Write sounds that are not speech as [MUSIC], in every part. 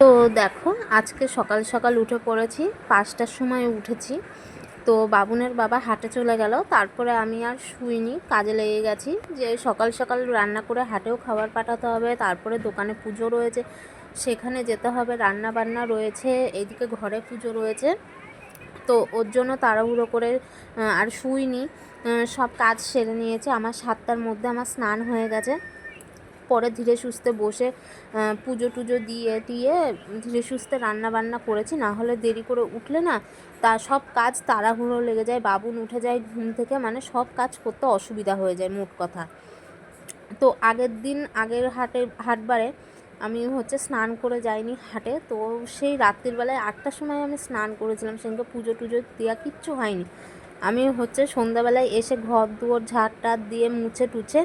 তো দেখো, আজকে সকাল সকাল উঠে পড়েছি, পাঁচটার সময় উঠেছি। তো বাবুনের বাবা হাটে চলে গেল, তারপরে আমি আর শুইনি, কাজে লেগে গেছি। যে সকাল সকাল রান্না করে হাটেও খাবার পাঠাতে হবে, তারপরে দোকানে পুজো রয়েছে, সেখানে যেতে হবে, রান্না বান্না রয়েছে, এদিকে ঘরে পুজো রয়েছে। তো ওর জন্য তাড়াহুড়ো করে আর শুইনি। সব কাজ সেরে নিয়েছে। আমার সাতটার মধ্যে আমার স্নান হয়ে গেছে। পরে ধীরে সুস্থে বসে পুজো টুজো দিয়ে দিয়ে ধীরে সুস্থে রান্না বান্না করেছি। না হলে দেরি করে উঠলে না তা সব কাজ তাড়াহুড়ো লেগে যায়। বাবুন উঠে যায় ঘুম থেকে মানে সব কাজ করতে অসুবিধা হয়ে যায় মোট কথা। তো আগের দিন, আগের হাটে, হাটবারে আমি হচ্ছে স্নান করে যাইনি হাটে। তো সেই রাত্রির বেলায় আটটার সময় আমি স্নান করেছিলাম। সেদিনকে পুজো টুজো দেওয়া কিচ্ছু হয়নি। আমি হচ্ছে সন্ধ্যাবেলায় এসে ঘর দুয়ার ঝাড় টাড় দিয়ে মুছে টুছে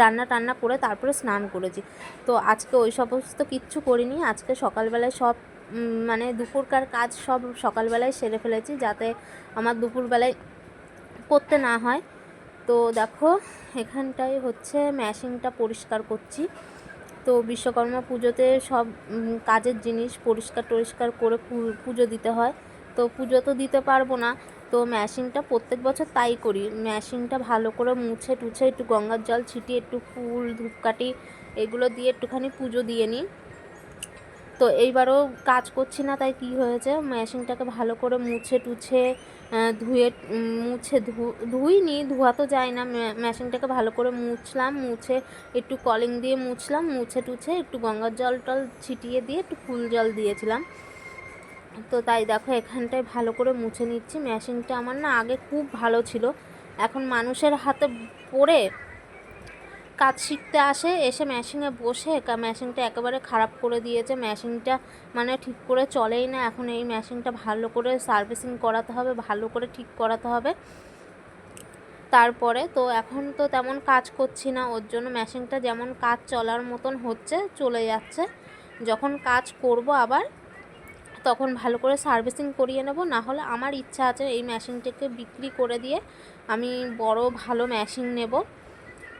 রান্না টান্না করে তারপরে স্নান করেছি। তো আজকে ওই সমস্ত কিচ্ছু করিনি। আজকে সকালবেলায় সব মানে দুপুরকার কাজ সব সকালবেলায় সেরে ফেলেছি যাতে আমার দুপুরবেলায় করতে না হয়। তো দেখো, এখানটায় হচ্ছে ম্যাশিংটা পরিষ্কার করছি। তো বিশ্বকর্মা পুজোতে সব কাজের জিনিস পরিষ্কার টরিষ্কার করে পুজো দিতে হয়। তো পুজো তো দিতে পারব না। তো ম্যাশিংটা প্রত্যেক বছর তাই করি। ম্যাশিংটা ভালো করে মুছে টুছে একটু গঙ্গার জল ছিটিয়ে একটু ফুল, ধূপকাঠি এগুলো দিয়ে একটুখানি পুজো দিয়ে নিই। তো এইবারও কাজ করছি না, তাই কি হয়েছে? মেশিনটাকে ভালো করে মুছে টুছে ধুয়ে মুছে ধুইনি, ধোয়া তো যায় না। মেশিনটাকে ভালো করে মুছলাম, মুছে একটু কলিং দিয়ে মুছলাম, মুছে টুছে একটু গঙ্গার জল টল ছিটিয়ে দিয়ে একটু ফুল জল দিয়েছিলাম। তো তাই দেখো এখানটায় ভালো করে মুছে নিচ্ছি। মেশিনটা আমার না আগে খুব ভালো ছিল। এখন মানুষের হাতে পড়ে কাজ শিখতে আসে, এসে মেশিনে বসে মেশিনটা একেবারে খারাপ করে দিয়েছে। মেশিনটা মানে ঠিক করে চলেই না। এখন এই মেশিনটা ভালো করে সার্ভিসিং করাতে হবে, ভালো করে ঠিক করাতে হবে। তারপরে তো এখন তো তেমন কাজ করছি না। ওর জন্য মেশিনটা যেমন কাজ চলার মতন হচ্ছে, চলে যাচ্ছে। যখন কাজ করব আবার তখন ভালো করে সার্ভিসিং করিয়ে নেব। না হলে আমার ইচ্ছা আছে এই মেশিনটাকে বিক্রি করে দিয়ে আমি বড় ভালো মেশিন নেব।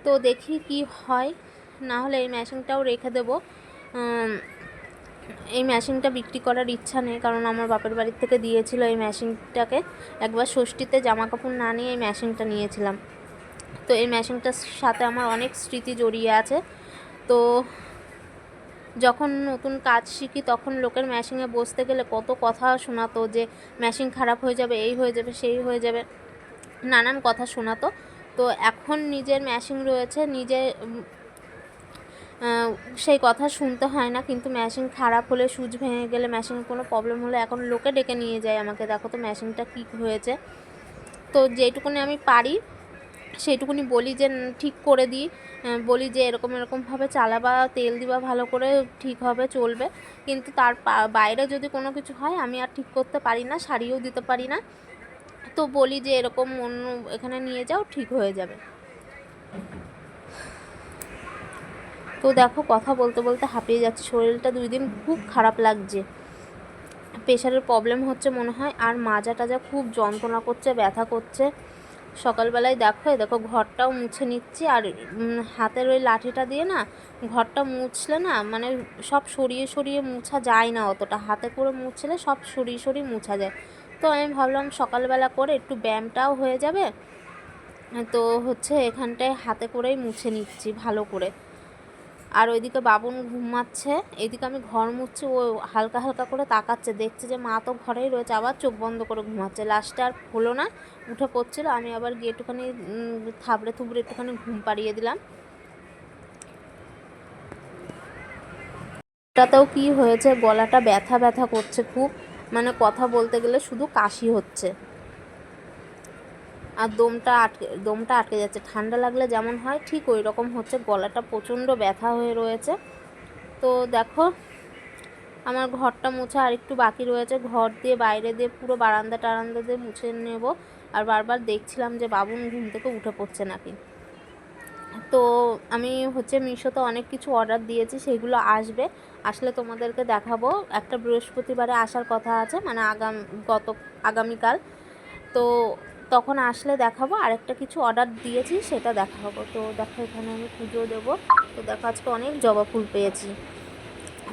তো দেখি কি হয় না হলে এই মেশিনটাও রেখে দেবো। এই মেশিনটা বিক্রি করার ইচ্ছা নেই, কারণ আমার বাপের বাড়ির থেকে দিয়েছিল এই মেশিনটাকে। একবার ষষ্ঠীতে জামা কাপড় না নিয়ে এই মেশিনটা নিয়েছিলাম। তো এই মেশিনটার সাথে আমার অনেক স্মৃতি জড়িয়ে আছে। তো যখন নতুন কাজ শিখি, তখন লোকের মেশিনে বসতে গেলে কত কথা শোনাতো যে মেশিন খারাপ হয়ে যাবে, এই হয়ে যাবে, সেই হয়ে যাবে, নানান কথা শোনাতো। তো এখন নিজের মেশিন রয়েছে, নিজে সেই কথা শুনতে হয় না, কিন্তু মেশিন খারাপ হলে, সুচ ভেঙে গেলে মেশিনে কোনো প্রবলেম হলে এখন লোকে ডেকে নিয়ে যায় আমাকে, দেখো তো মেশিনটা কী হয়েছে? তো যেটুকুনি আমি পারি সেইটুকুনি বলি যে ঠিক করে দিই। বলি যে, এরকম এরকমভাবে চালাবা, তেল দিবা, ভালো করে ঠিক হবে, চলবে। কিন্তু তার বাইরে যদি কোনো কিছু হয়, আমি আর ঠিক করতে পারি না, সারিয়েও দিতে পারি না। তো বলি যে, এরকম অন্য এখানে নিয়ে যাও, ঠিক হয়ে যাবে। তো দেখো, কথা বলতে বলতে হাঁপিয়ে যাচ্ছে। শরীরটা দুই দিন খুব খারাপ লাগছে। প্রেশারের প্রবলেম হচ্ছে মনে হয়, আর মাজা টাজা খুব যন্ত্রণা করছে, ব্যথা করছে। সকালবেলায় দেখো দেখো ঘরটাও মুছে নিচ্ছি। আর হাতের ওই লাঠিটা দিয়ে না ঘরটা মুছলে না মানে সব সরিয়ে সরিয়ে মুছা যায় না অতটা। হাতে করে মুছলে সব সরিয়ে সরিয়ে মুছা যায়। তো আমি ভাবলাম সকালবেলা করে একটু ব্যায়ামটাও হয়ে যাবে। তো হচ্ছে এখানটায় হাতে করেই মুছে নিচ্ছি ভালো করে। আর ওইদিকে বাবুন ঘুমাচ্ছে এদিকে আমি ঘর মুছছি, ও হালকা হালকা করে তাকাচ্ছে, দেখছে যে মা তো ঘরেই রয়েছে, আবার চোখ বন্ধ করে ঘুমাচ্ছে। লাস্টে আর হলো না, উঠে পড়ছিল, আমি আবার গিয়ে একটুখানি থাবড়ে থুবড়ে একটুখানি ঘুম পাড়িয়ে দিলাম। এটাতেও কি হয়েছে, গলাটা ব্যথা ব্যথা করছে খুব মানে কথা বলতে গেলে শুধু কাশি হচ্ছে। আর দমটা আটকে দমটা আটকে যাচ্ছে। ঠান্ডা লাগলে যেমন হয়, ঠিক ওই রকম হচ্ছে। গলাটা প্রচণ্ড ব্যথা হয়ে রয়েছে। তো দেখো, আমার ঘরটা মুছে আর একটু বাকি রয়েছে। ঘর দিয়ে বাইরে দিয়ে পুরো বারান্দা টারান্দা দিয়ে মুছে নেব। আর বারবার দেখছিলাম যে বাবুন ঘুম থেকে উঠে পড়ছে নাকি। তো আমি হচ্ছে মিশোতে অনেক কিছু অর্ডার দিয়েছি, সেগুলো আসবে। আসলে তোমাদেরকে দেখাবো। একটা বৃহস্পতিবারে আসার কথা আছে মানে আগাম, গত, আগামীকাল। তো তখন আসলে দেখাবো আরেকটা কিছু অর্ডার দিয়েছি, সেটা দেখাবো। তো দেখো, এখানে আমি পুজো দেবো। তো দেখো, আজকে অনেক জবা ফুল পেয়েছি।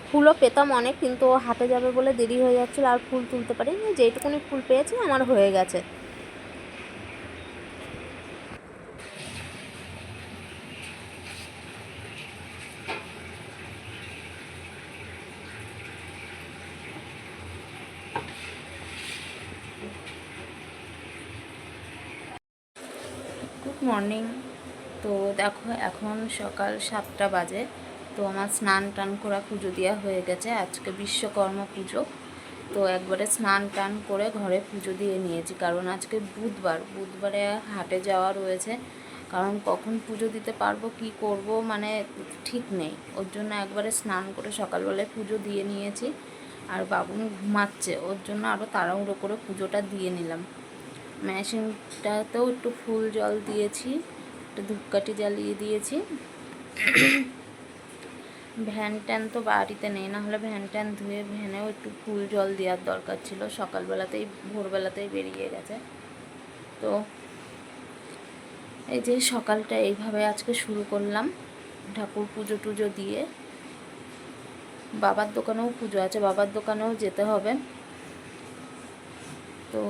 ফুলও পেতাম অনেক, কিন্তু হাতে যাবে বলে দেরি হয়ে যাচ্ছিল, আর ফুল তুলতে পারিনি। যেটুকুনি ফুল পেয়েছি, আমার হয়ে গেছে। মর্নিং তো দেখো, এখন সকাল সাতটা বাজে। তো আমার স্নান টান করা পুজো দেওয়া হয়ে গেছে। আজকে বিশ্বকর্মা পুজো। তো একবারে স্নান টান করে ঘরে পুজো দিয়ে নিয়েছি। কারণ আজকে বুধবার। বুধবারে হাটে যাওয়া রয়েছে। কারণ কখন পুজো দিতে পারব, কি করব মানে ঠিক নেই। ওর জন্য একবারে স্নান করে সকালবেলায় পুজো দিয়ে নিয়েছি। আর বাবু ঘুমাচ্ছে। ওর জন্য আরও তাড়াহুড়ো করে পুজোটা দিয়ে নিলাম। মেশিনটাতেও একটু ফুল জল দিয়েছি, একটু ধূপকাঠি জ্বালিয়ে দিয়েছি। ভ্যান ট্যান তো বাড়িতে নেই, না হলে ভ্যান ট্যান ধুয়ে ভ্যানেও একটু ফুল জল দেওয়ার দরকার ছিল, সকালবেলাতেই, ভোরবেলাতেই বেরিয়ে গেছে। তো এই যে সকালটা এইভাবে আজকে শুরু করলাম, ঠাকুর পুজো টুজো দিয়ে। বাবার দোকানেও পুজো আছে, বাবার দোকানেও যেতে হবে। তো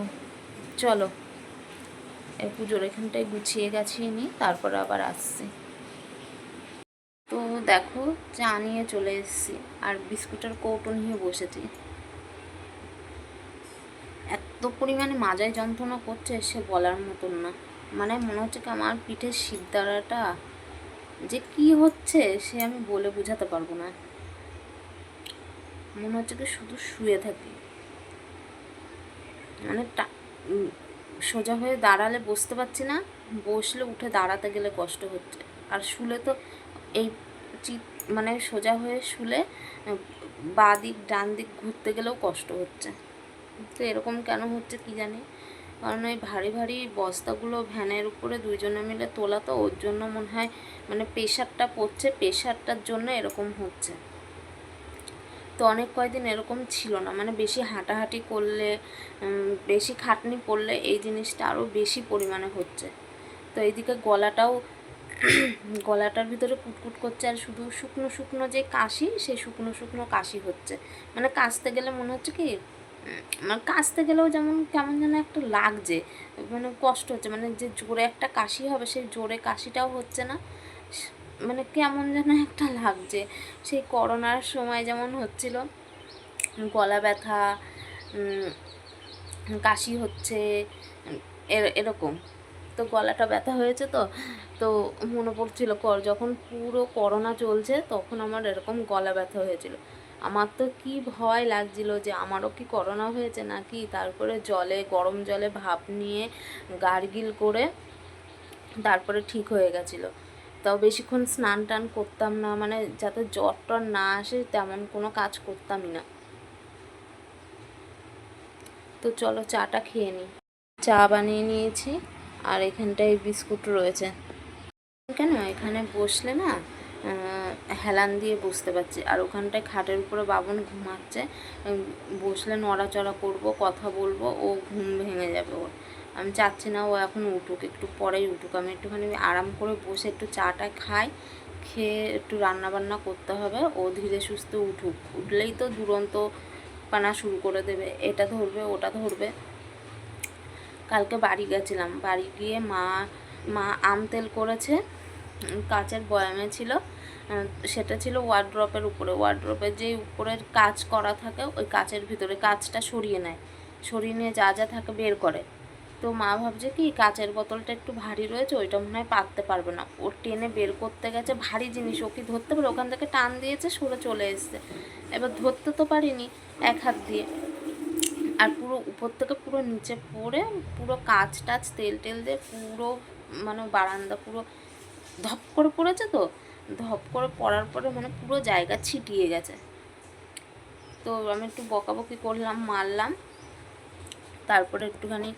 চলো। পুজোর এখানটায় গুছিয়ে গাছিয়ে নিই, তারপর আবার আসছি। তো দেখো, চা নিয়ে চলে এসেছি, আর বিস্কুটের কৌটো নিয়ে বসেছি। এত পরিমাণে মাজায় যন্ত্রণা করছে, সে বলার মতন না। মানে মনে হচ্ছে কি আমার পিঠের শিরদাঁড়াটা যে কি হচ্ছে, সে আমি বলে বোঝাতে পারব না। মনে হচ্ছে কি শুধু শুয়ে থাকি। মানে সোজা হয়ে দাঁড়ালে বসতে পারছি না। বসলে উঠে দাঁড়াতে গেলে কষ্ট হচ্ছে। আর শুলে তো এই চিত মানে সোজা হয়ে শুলে, বা দিক, ডান দিক ঘুরতে গেলেও কষ্ট হচ্ছে। তো এরকম কেন হচ্ছে কি জানি? কারণ ওই ভারী ভারী বস্তাগুলো ভ্যানের উপরে দুইজনে মিলে তোলা তো, ওর জন্য মনে হয় মানে প্রেশারটা পড়ছে, প্রেশারটার জন্য এরকম হচ্ছে। তো অনেক কয়দিন এরকম ছিল না। মানে বেশি হাঁটাহাঁটি করলে বেশি খাটনি পড়লে এই জিনিসটা আরও বেশি পরিমাণে হচ্ছে। তো এইদিকে গলাটাও, [CLEARS THROAT] গলাটার ভিতরে কুটকুট করছে আর শুধু শুকনো শুকনো যে কাশি, সেই শুকনো শুকনো কাশি হচ্ছে। মানে কাশতে গেলে মনে হচ্ছে কি মানে কাশতে গেলেও যেমন, কেমন যেন একটা লাগছে। মানে কষ্ট হচ্ছে। মানে যে জোরে একটা কাশি হবে, সেই জোরে কাশিটাও হচ্ছে না। মানে কেমন যেন একটা লাগছে। সেই করোনার সময় যেমন হচ্ছিল, গলা ব্যথা কাশি হচ্ছে এরকম। তো গলাটা ব্যথা হয়েছে তো তো মনে পড়ছিল কর, যখন পুরো করোনা চলছে তখন আমার এরকম গলা ব্যথা হয়েছিল। আমার তো কি ভয় লাগছিল যে আমারও কি করোনা হয়েছে নাকি? তারপরে জলে, গরম জলে ভাপ নিয়ে গার্গিল করে তারপরে ঠিক হয়ে গেছিল। তাও বেশিক্ষণ স্নান টান করতাম না মানে যাতে জ্বর টর না আসে তেমন কোনো কাজ করতামই না। তো চলো চাটা খেয়ে নিই চা বানিয়ে নিয়েছি আর এখানটায় বিস্কুট রয়েছে। কেন? এখানে বসলে না হেলান দিয়ে বসতে পারছি। আর ওখানটায় খাটের উপরে বাবন ঘুমাচ্ছে। বসলে নড়াচড়া করব, কথা বলব, ও ঘুম ভেঙে যাবে ওর। আমি চাচ্ছি না ও এখন উঠুক, একটু পরেই উঠুক। আমি একটুখানি আরাম করে বসে একটু চাটা খাই, খেয়ে একটু রান্নাবান্না করতে হবে, ও ধীরে সুস্থে উঠুক। উঠলেই তো দুরন্ত পানা শুরু করে দেবে, এটা ধরবে, ওটা ধরবে। কালকে বাড়ি গেছিলাম, বাড়ি গিয়ে মা মা আম তেল করেছে কাচের বয়ামে ছিল সেটা ছিল ওয়ার্ড্রপের উপরে। ওয়ার্ড্রপের যে উপরের কাজ করা থাকে, ওই কাচের ভিতরে কাজটা সরিয়ে নেয়। সরিয়ে নিয়ে যা যা থাকে বের করে। তো মা ভাবছে কি কাচের বোতলটা একটু ভারী রয়েছে, ওইটা মনে হয় পাততে পারবে না। ও টেনে বের করতে গেছে, ভারী জিনিস, ও কি ধরতে পারে? ওখান থেকে টান দিয়েছে, সরে চলে এসছে। এবার ধরতে তো পারিনি, এক হাত দিয়ে। আর পুরো উপর থেকে পুরো নিচে পড়ে, পুরো কাচ টাচ, তেল টেল দিয়ে পুরো মানে বারান্দা পুরো ধপ করে পড়েছে তো? ধপ করে পড়ার পরে মানে পুরো জায়গা ছিটিয়ে গেছে। তো আমি একটু বকাবকি করলাম, মারলাম। তারপরে একটুখানি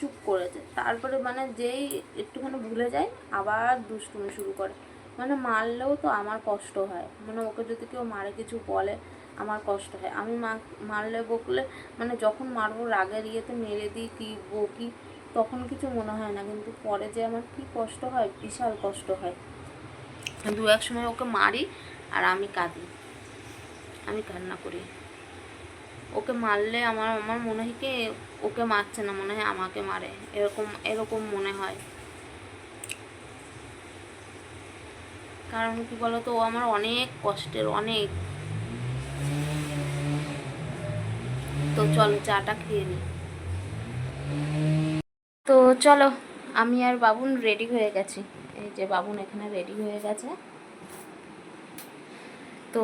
চুপ করেছে তারপরে মানে যেই একটুখানি ভুলে যায়, আবার দুষ্টুমি শুরু করে। মানে মারলেও তো আমার কষ্ট হয়। মানে ওকে যদি কেউ মারে কিছু বলে, আমার কষ্ট হয়। আমি মা- মারলে বকলে মানে যখন মারবো রাগের ইয়েতে মেরে দিই কি বকি, তখন কিছু মনে হয় না। কিন্তু পরে যে আমার কি কষ্ট হয়, বিশাল কষ্ট হয়। দু এক সময় ওকে মারি আর আমি কাঁদি। আমি কান্না করি। ওকে মারলে আমার আমার মনে হয় কি ওকে মারছে না, মনে হয় আমাকে মারে। এরকম এরকম মনে হয়। কারণ কি বলতো, ও আমার অনেক কষ্টের, অনেক। তো চলো, চাটা খেয়ে নিই তো চলো, আমি আর বাবুন রেডি হয়ে গেছি। এই যে বাবুন এখানে রেডি হয়ে গেছে। তো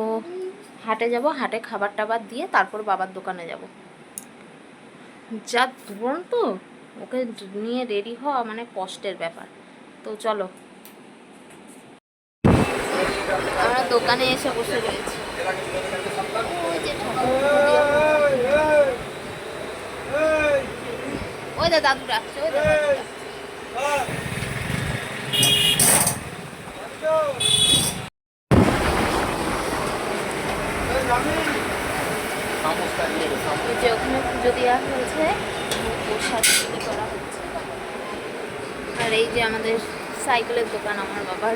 হাটে যাব, হাটে খাবার টাবার দিয়ে তারপর বাবার দোকানে যাব। যা তো, ওকে নিয়ে রেডি হওয়া মানে কষ্টের ব্যাপার। তো চলো। আমরা দোকানে এসে বসে রয়েছি। ওই দাদু। এই যে ওখানে পুজো দেওয়া হয়েছে প্রসাদ বিলি করা হচ্ছে। আর এই যে আমাদের সাইকেলের দোকান আমার বাবার।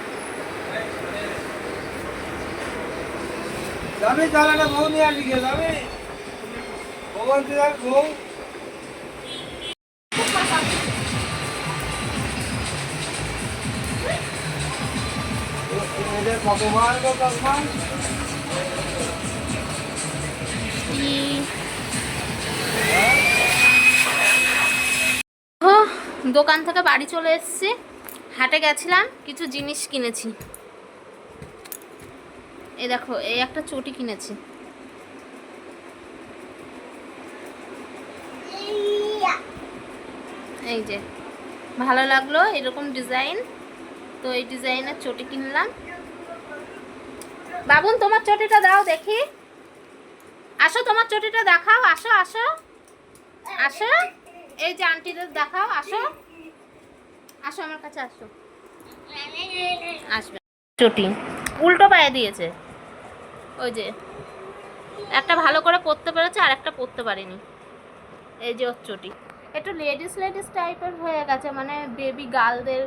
যাবি একটা বউ নিয়ে আসবি গিয়ে যাবি ভগবান আর বউ। ভগবান ভগবান। দোকান থেকে বাড়ি চলে এসেছি। হাটে গেছিলাম, কিছু জিনিস কিনেছি। এই দেখো, এই একটা চটি কিনেছি। এই যে, ভালো লাগল এরকম ডিজাইন। তো এই ডিজাইনের চটি কিনলাম। বাবুন, তোমার চটিটা দাও দেখি। আসো, তোমার চটিটা দেখাও। আসো আসো। আসো। এই যে আন্টিদের দেখাও, আসো। আসো আমার কাছে আসো। আসবে। চটি উল্টো পায়ে দিয়েছে। ওই যে। একটা ভালো করে পরতে পেরেছে, আর একটা পরতে পারিনি। এই যে ওর চটি একটু লেডিস লেডিস টাইপের হয়ে গেছে মানে বেবি গার্লদের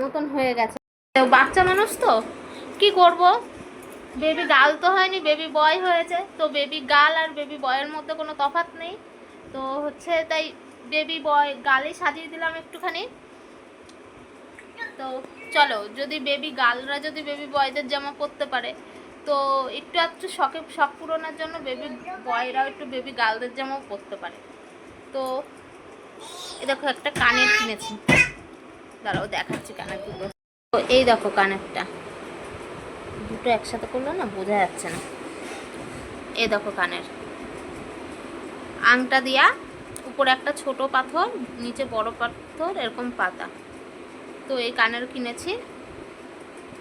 মতন হয়ে গেছে। বাচ্চা মানুষ তো? কি করব? বেবি গার্ল তো হয়নি বেবি বয় হয়েছে। তো বেবি গার্ল আর বেবি বয়ের মধ্যে কোনো তফাৎ নেই। তো হচ্ছে তাই বেবি বয় গালেই সাজিয়ে দিলাম একটুখানি। তো চলো, যদি বেবি গালরা যদি বেবি বয়দের জামা পরতে পারে, তো একটু একটু শখে, শখ পূরণের জন্য বেবি বয়রাও একটু বেবি গার্লদের জামাও পরতে পারে। তো এই দেখো একটা কানের কিনেছি। দাঁড়াও, দেখাচ্ছি কানের দুটো তো এই দেখো কানেরটা। দুটো একসাথে করল না বোঝা যাচ্ছে না। এই দেখো কানের। আংটা দিয়া উপরে একটা ছোট পাথর, নিচে বড় পাথর, এরকম পাতা। তো এই কানের কিনেছি।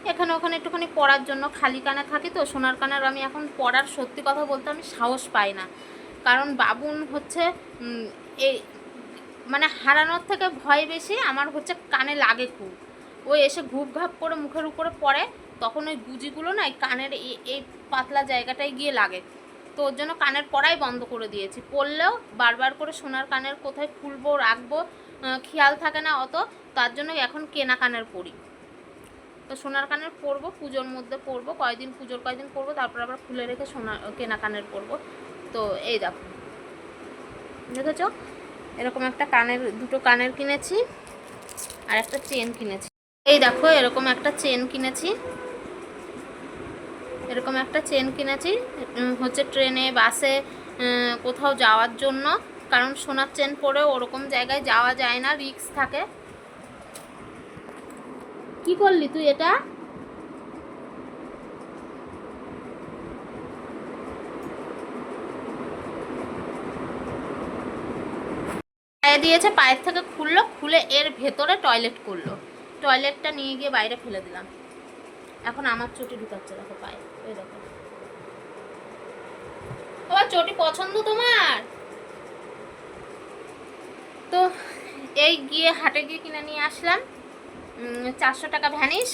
এখানে ওখানে একটুখানি পড়ার জন্য খালি কানে থাকি তো, সোনার কানার আমি এখন পড়ার সত্যি কথা বলতে আমি সাহস পাই না। কারণ বাবুন হচ্ছে এই মানে হারানোর থেকে ভয় বেশি, আমার হচ্ছে কানে লাগে খুব। ওই এসে ঘুপ ঘাপ করে মুখের উপরে পড়ে, তখন ওই গুজিগুলো না কানের এই- এই পাতলা জায়গাটায় গিয়ে লাগে। তো ওর জন্য কানের পড়াই বন্ধ করে দিয়েছি। পড়লেও বারবার করে সোনার কানের কোথায় খুলবো, রাখব খেয়াল থাকে না অত, তার জন্য এখন কেনা কানের পড়ি তো সোনার কানের পরবো, পুজোর মধ্যে পরবো, কয়দিন পুজোর কয়দিন পরবো, তারপর আবার খুলে রেখে সোনার কেনা কানের পরবো। তো এই দেখো। দেখেছ? এরকম একটা কানের, দুটো কানের কিনেছি আর একটা চেন কিনেছি। এই দেখো, এরকম একটা চেন কিনেছি। এরকম একটা চেন কিনেছি হচ্ছে ট্রেনে, বাসে কোথাও যাওয়ার জন্য। কারণ সোনার চেন পরে ওরকম জায়গায় যাওয়া যায় না রিক্স থাকে। কি করলি তুই এটা? পায়ে দিয়েছে, পায়ের থেকে খুললো, খুলে এর ভেতরে টয়লেট করল। টয়লেটটা নিয়ে গিয়ে বাইরে ফেলে দিলাম। এখন আমার চটি ঢুকাচ্ছে, দেখো পায়ে। ওই দেখো। তোমার চটি পছন্দ তোমার? তো এই গিয়ে হাটে গিয়ে কিনে নিয়ে আসলাম। চারশো টাকা ভ্যানিস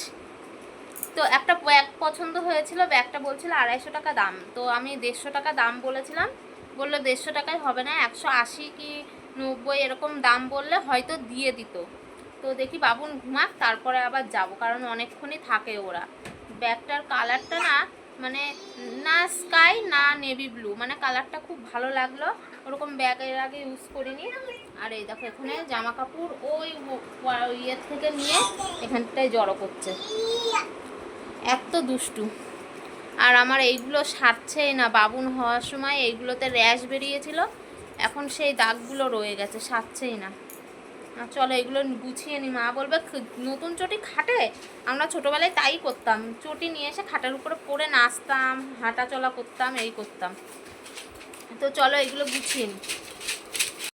তো একটা ব্যাগ পছন্দ হয়েছিল, ব্যাগটা বলছিল আড়াইশো টাকা দাম। তো আমি দেড়শো টাকা দাম বলেছিলাম। বলল দেড়শো টাকায় হবে না, একশো আশি কি নব্বই এরকম দাম বললে হয়তো দিয়ে দিত। তো দেখি বাবুন ঘুমাক, তারপরে আবার যাব, কারণ অনেকক্ষণই থাকে ওরা। ব্যাগটার কালারটা না মানে না স্কাই না নেভি ব্লু মানে কালারটা খুব ভালো লাগল। ওরকম ব্যাগ এর আগে ইউজ করিনি। আর এই দেখো, এখানে জামা কাপড় ওই ইয়ে থেকে নিয়ে এখানটায় জড়ো করছে। এত দুষ্টু। আর আমার এইগুলো সারছেই না। বাবুন হওয়ার সময় এইগুলোতে র্যাশ বেরিয়েছিল। এখন সেই দাগগুলো রয়ে গেছে, সারছেই না। চলো এগুলো গুছিয়ে নি। মা বলবে নতুন চটি খাটে? আমরা ছোটোবেলায় তাই করতাম। চটি নিয়ে এসে খাটার উপরে পরে নাচতাম হাঁটা চলা করতাম, এই করতাম। তো চলো এগুলো গুছিয়ে নিই